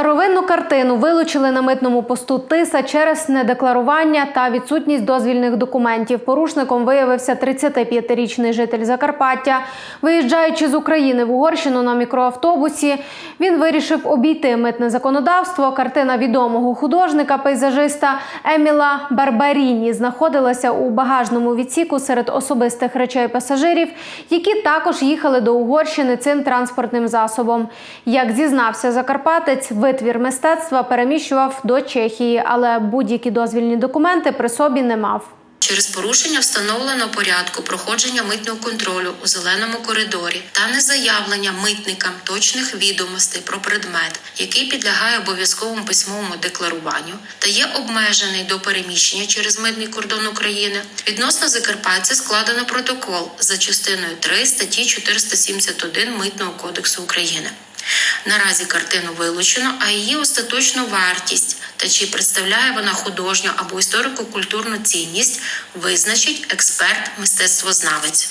Старовинну картину вилучили на митному посту Тиса через недекларування та відсутність дозвільних документів. Порушником виявився 35-річний житель Закарпаття. Виїжджаючи з України в Угорщину на мікроавтобусі, він вирішив обійти митне законодавство. Картина відомого художника-пейзажиста Еміла Барбаріні знаходилася у багажному відсіку серед особистих речей пасажирів, які також їхали до Угорщини цим транспортним засобом. Як зізнався Закарпатець, витвір мистецтва переміщував до Чехії, але будь-які дозвільні документи при собі не мав. Через порушення встановленого порядку проходження митного контролю у зеленому коридорі та незаявлення митникам точних відомостей про предмет, який підлягає обов'язковому письмовому декларуванню та є обмежений до переміщення через митний кордон України, відносно Закарпаття складено протокол за частиною 3 статті 471 Митного кодексу України. Наразі картину вилучено, а її остаточну вартість та чи представляє вона художню або історико-культурну цінність, визначить експерт-мистецтвознавець.